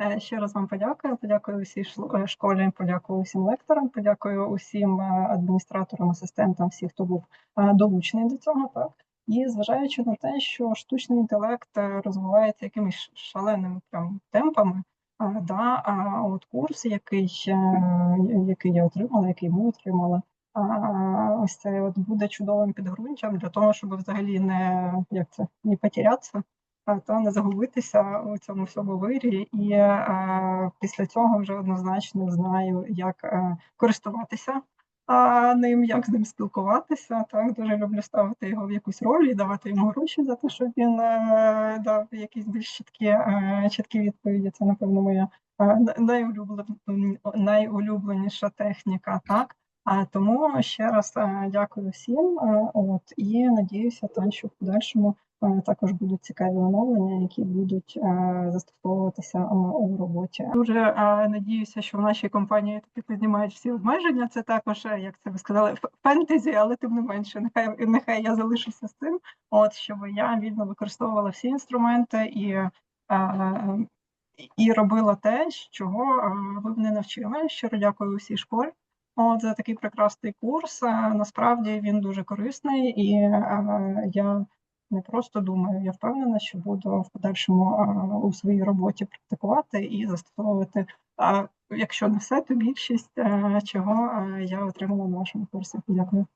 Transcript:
Е, Ще раз вам подякую. Подякую усій е, школі, подякую усім лекторам, подякую усім е, адміністраторам, асистентам, всіх, хто був долучений до цього. Так і зважаючи на те, що штучний інтелект розвивається якимись шаленими прям темпами. е, Да, а от курс, який, який я отримала, який ми отримали, а, ось це от буде чудовим підґрунтям для того, щоб взагалі не як це не потерятися, та не загубитися у цьому всьому вирі. І е, після цього вже однозначно знаю, як е, користуватися а, ним, як з ним спілкуватися. Так дуже люблю ставити його в якусь роль і давати йому гроші за те, щоб він е, дав якісь більш чіткі, е, чіткі відповіді. Це напевно моя е, найулюблен- найулюбленіша техніка. Так. А тому ще раз е, дякую всім. е, От і надіюся, та що в подальшому також будуть цікаві оновлення, які будуть е, застосовуватися е, у роботі. Дуже е, надіюся, що в нашій компанії таки піднімають всі обмеження. Це також, е, як це ви сказали, фентезі, але тим не менше, нехай нехай я залишуся з цим. От щоб я вільно використовувала всі інструменти і. е, і робила те, чого е, ви мене навчили. Щиро дякую усій школі. От за такий прекрасний курс. Е, Насправді він дуже корисний, і е, я не просто думаю, я впевнена, що буду в подальшому у своїй роботі практикувати і застосовувати, А якщо не все, то більшість е, чого е, я отримала на вашому курсі. Дякую.